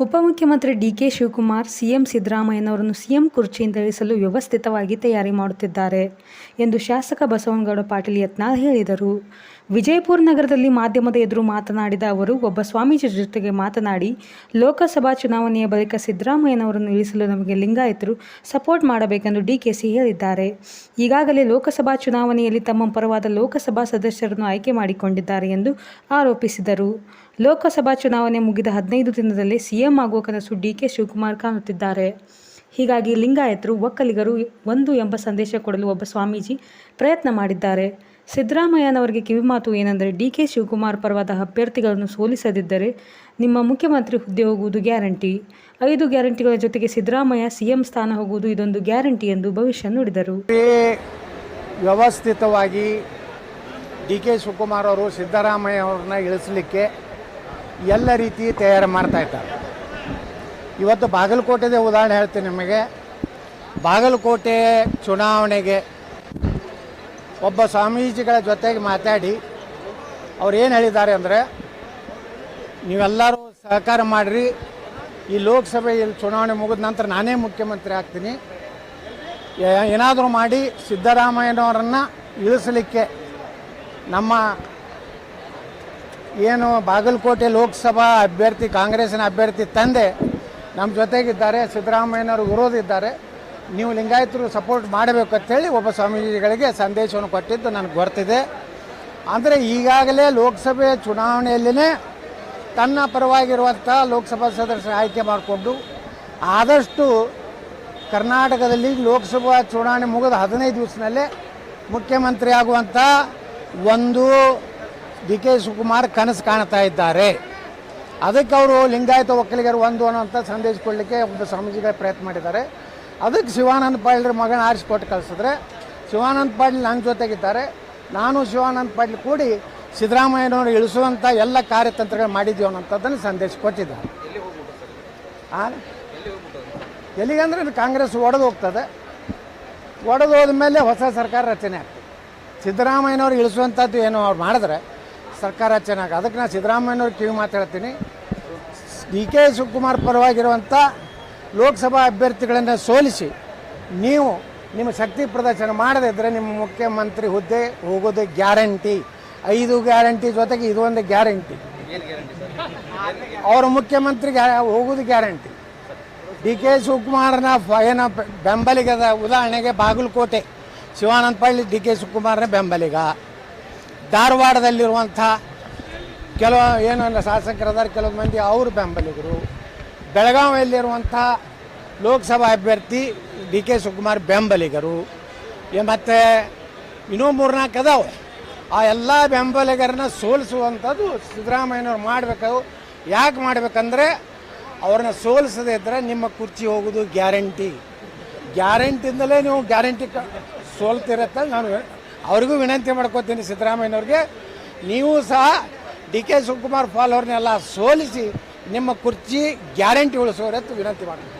ಉಪಮುಖ್ಯಮಂತ್ರಿ DK Shivakumar CM ಸಿದ್ದರಾಮಯ್ಯನವರನ್ನು CM ಕುರ್ಚಿಯಿಂದ ಇಳಿಸಲು ವ್ಯವಸ್ಥಿತವಾಗಿ ತಯಾರಿ ಮಾಡುತ್ತಿದ್ದಾರೆ ಎಂದು ಶಾಸಕ ಬಸವನಗೌಡ ಪಾಟೀಲ್ ಯತ್ನಾಳ್ ಹೇಳಿದರು. ವಿಜಯಪುರ ನಗರದಲ್ಲಿ ಮಾಧ್ಯಮದ ಎದುರು ಮಾತನಾಡಿದ ಅವರು, ಒಬ್ಬ ಸ್ವಾಮೀಜಿ ಜೊತೆಗೆ ಮಾತನಾಡಿ, ಲೋಕಸಭಾ ಚುನಾವಣೆಯ ಬಳಿಕ ಸಿದ್ದರಾಮಯ್ಯನವರನ್ನು ಇಳಿಸಲು ನಮಗೆ ಲಿಂಗಾಯತರು ಸಪೋರ್ಟ್ ಮಾಡಬೇಕೆಂದು ಡಿಕೆಸಿ ಹೇಳಿದ್ದಾರೆ. ಈಗಾಗಲೇ ಲೋಕಸಭಾ ಚುನಾವಣೆಯಲ್ಲಿ ತಮ್ಮ ಪರವಾದ ಲೋಕಸಭಾ ಸದಸ್ಯರನ್ನು ಆಯ್ಕೆ ಮಾಡಿಕೊಂಡಿದ್ದಾರೆ ಎಂದು ಆರೋಪಿಸಿದರು. ಲೋಕಸಭಾ ಚುನಾವಣೆ ಮುಗಿದ ಹದಿನೈದು ದಿನದಲ್ಲೇ ಸಿಎಂ ಆಗುವ ಕನಸು ಡಿಕೆ ಶಿವಕುಮಾರ್ ಕಾಣುತ್ತಿದ್ದಾರೆ. ಹೀಗಾಗಿ ಲಿಂಗಾಯತರು, ಒಕ್ಕಲಿಗರು ಒಂದು ಎಂಬ ಸಂದೇಶ ಕೊಡಲು ಒಬ್ಬ ಸ್ವಾಮೀಜಿ ಪ್ರಯತ್ನ ಮಾಡಿದ್ದಾರೆ. ಸಿದ್ದರಾಮಯ್ಯನವರಿಗೆ ಕಿವಿಮಾತು ಏನೆಂದರೆ, ಡಿ ಕೆ ಶಿವಕುಮಾರ್ ಪರವಾದ ಅಭ್ಯರ್ಥಿಗಳನ್ನು ಸೋಲಿಸದಿದ್ದರೆ ನಿಮ್ಮ ಮುಖ್ಯಮಂತ್ರಿ ಹುದ್ದೆ ಹೋಗುವುದು ಗ್ಯಾರಂಟಿ. ಐದು ಗ್ಯಾರಂಟಿಗಳ ಜೊತೆಗೆ ಸಿದ್ದರಾಮಯ್ಯ ಸಿಎಂ ಸ್ಥಾನ ಹೋಗುವುದು ಇದೊಂದು ಗ್ಯಾರಂಟಿ ಎಂದು ಭವಿಷ್ಯ ನುಡಿದರು. ವ್ಯವಸ್ಥಿತವಾಗಿ ಡಿ ಕೆ ಶಿವಕುಮಾರ್ ಅವರು ಸಿದ್ದರಾಮಯ್ಯ ಅವ್ರನ್ನ ಇಳಿಸಲಿಕ್ಕೆ ಎಲ್ಲ ರೀತಿ ತಯಾರು ಮಾಡ್ತಾ ಇದ್ದಾರೆ. ಇವತ್ತು ಬಾಗಲಕೋಟೆದೇ ಉದಾಹರಣೆ ಹೇಳ್ತೀನಿ ನಿಮಗೆ. ಬಾಗಲಕೋಟೆ ಚುನಾವಣೆಗೆ ಒಬ್ಬ ಸ್ವಾಮೀಜಿಗಳ ಜೊತೆಗೆ ಮಾತಾಡಿ, ಅವ್ರು ಏನು ಹೇಳಿದ್ದಾರೆ ಅಂದರೆ, ನೀವೆಲ್ಲರೂ ಸಹಕಾರ ಮಾಡಿರಿ, ಈ ಲೋಕಸಭೆಯಲ್ಲಿ ಚುನಾವಣೆ ಮುಗಿದ ನಂತರ ನಾನೇ ಮುಖ್ಯಮಂತ್ರಿ ಆಗ್ತೀನಿ. ಏನಾದರೂ ಮಾಡಿ ಸಿದ್ದರಾಮಯ್ಯನವರನ್ನು ಇಳಿಸಲಿಕ್ಕೆ ನಮ್ಮ ಏನು ಬಾಗಲಕೋಟೆ ಲೋಕಸಭಾ ಅಭ್ಯರ್ಥಿ ಕಾಂಗ್ರೆಸ್ನ ಅಭ್ಯರ್ಥಿ ತಂದೆ, ನಮ್ಮ ಜೊತೆಗಿದ್ದಾರೆ, ಸಿದ್ದರಾಮಯ್ಯನವರು ವಿರೋಧ ಇದ್ದಾರೆ. ನೀವು ಲಿಂಗಾಯತರು ಸಪೋರ್ಟ್ ಮಾಡಬೇಕು ಅಂತೇಳಿ ಒಬ್ಬ ಸ್ವಾಮೀಜಿಗಳಿಗೆ ಸಂದೇಶವನ್ನು ಕೊಟ್ಟಿದ್ದು ನನಗೆ ಗೊತ್ತಿದೆ ಅಂದರೆ ಈಗಾಗಲೇ ಲೋಕಸಭೆ ಚುನಾವಣೆಯಲ್ಲಿನೇ ತನ್ನ ಪರವಾಗಿರುವಂಥ ಲೋಕಸಭಾ ಸದಸ್ಯರ ಆಯ್ಕೆ ಮಾಡಿಕೊಂಡು ಆದಷ್ಟು ಕರ್ನಾಟಕದಲ್ಲಿ ಲೋಕಸಭಾ ಚುನಾವಣೆ ಮುಗಿದ ಹದಿನೈದು ದಿವಸದಲ್ಲೇ ಮುಖ್ಯಮಂತ್ರಿ ಆಗುವಂಥ ಒಂದು ಡಿ ಕೆ ಶಿವಕುಮಾರ್ ಕನಸು ಕಾಣ್ತಾ ಇದ್ದಾರೆ. ಅದಕ್ಕೆ ಅವರು ಲಿಂಗಾಯತ ಒಕ್ಕಲಿಗರು ಒಂದು ಅನ್ನೋಂಥ ಸಂದೇಶ ಕೊಡಲಿಕ್ಕೆ ಒಬ್ಬ ಸ್ವಾಮೀಜಿಗಳ ಪ್ರಯತ್ನ ಮಾಡಿದ್ದಾರೆ. ಅದಕ್ಕೆ ಶಿವಾನಂದ ಪಾಟೀಲ್ರ ಮಗನ ಆರಿಸಿಕೊಟ್ಟು ಕಳಿಸಿದ್ರೆ ಶಿವಾನಂದ ಪಾಟೀಲ್ ನನ್ನ ಜೊತೆಗಿದ್ದಾರೆ. ನಾನು ಶಿವಾನಂದ ಪಾಟೀಲ್ ಕೂಡಿ ಸಿದ್ದರಾಮಯ್ಯನವರು ಇಳಿಸುವಂಥ ಎಲ್ಲ ಕಾರ್ಯತಂತ್ರಗಳು ಮಾಡಿದ್ದೀವಿ ಅನ್ನೋಂಥದ್ದನ್ನು ಸಂದೇಶ ಕೊಟ್ಟಿದ್ದಾರೆ. ಎಲ್ಲಿಗೆ ಎಲ್ಲಿಗಂದ್ರೆ ಕಾಂಗ್ರೆಸ್ ಒಡೆದು ಹೋಗ್ತದೆ. ಒಡೆದು ಹೋದ್ಮೇಲೆ ಹೊಸ ಸರ್ಕಾರ ರಚನೆ ಆಗ್ತದೆ. ಸಿದ್ದರಾಮಯ್ಯನವ್ರು ಇಳಿಸುವಂಥದ್ದು ಏನು ಅವ್ರು ಮಾಡಿದ್ರೆ ಸರ್ಕಾರ ರಚನೆ ಆಗ ಅದಕ್ಕೆ ನಾನು ಸಿದ್ದರಾಮಯ್ಯನವ್ರು ಕಿವಿ ಮಾತಾಡ್ತೀನಿ. ಡಿ ಕೆ ಶಿವಕುಮಾರ್ ಪರವಾಗಿರುವಂಥ ಲೋಕಸಭಾ ಅಭ್ಯರ್ಥಿಗಳನ್ನು ಸೋಲಿಸಿ ನೀವು ನಿಮ್ಮ ಶಕ್ತಿ ಪ್ರದರ್ಶನ ಮಾಡದೇ ನಿಮ್ಮ ಮುಖ್ಯಮಂತ್ರಿ ಹುದ್ದೆ ಹೋಗೋದು ಗ್ಯಾರಂಟಿ. ಐದು ಗ್ಯಾರಂಟಿ ಜೊತೆಗೆ ಇದು ಒಂದು ಗ್ಯಾರಂಟಿ. ಅವರು ಮುಖ್ಯಮಂತ್ರಿ ಹೋಗೋದು ಗ್ಯಾರಂಟಿ. ಡಿ ಕೆ ಶಿವಕುಮಾರನ ಏನ ಬೆಂಬಲಿಗದ ಉದಾಹರಣೆಗೆ ಬಾಗಲಕೋಟೆ. ಶಿವಾನಂದ ಪಳ್ಳಿ ಡಿ ಕೆ ಶಿವಕುಮಾರನ ಬೆಂಬಲಿಗ. ಧಾರವಾಡದಲ್ಲಿರುವಂಥ ಕೆಲವು ಏನು ಶಾಸಕರದಾರ ಕೆಲವು ಮಂದಿ ಅವರು ಬೆಂಬಲಿಗರು. ಬೆಳಗಾವಿಯಲ್ಲಿರುವಂಥ ಲೋಕಸಭಾ ಅಭ್ಯರ್ಥಿ ಡಿ ಕೆ ಶಿವಕುಮಾರ್ ಬೆಂಬಲಿಗರು. ಮತ್ತು ಇನ್ನೂ ಮೂರ್ನಾಲ್ಕು ಅದಾವೆ. ಆ ಎಲ್ಲ ಬೆಂಬಲಿಗರನ್ನ ಸೋಲಿಸುವಂಥದ್ದು ಸಿದ್ದರಾಮಯ್ಯನವ್ರು ಮಾಡಬೇಕು ಯಾಕೆ ಮಾಡಬೇಕಂದ್ರೆ ಅವ್ರನ್ನ ಸೋಲಿಸದೇ ಇದ್ದರೆ ನಿಮ್ಮ ಕುರ್ಚಿ ಹೋಗೋದು ಗ್ಯಾರಂಟಿ. ಗ್ಯಾರಂಟಿಯಿಂದಲೇ ನೀವು ಗ್ಯಾರಂಟಿ ಕ, ಸೋಲ್ತಿರತ್ತ ನಾನು ಅವ್ರಿಗೂ ವಿನಂತಿ ಮಾಡ್ಕೋತೀನಿ ಸಿದ್ದರಾಮಯ್ಯನವ್ರಿಗೆ. ನೀವು ಸಹ ಡಿ ಕೆ ಶಿವಕುಮಾರ್ ಫಾಲೋರ್ನೆಲ್ಲ ಸೋಲಿಸಿ ನಿಮ್ಮ ಕುರ್ಚಿ ಗ್ಯಾರಂಟಿ ಉಳಿಸೋರತ್ತು ವಿನಂತಿ ಮಾಡ್ತೀನಿ.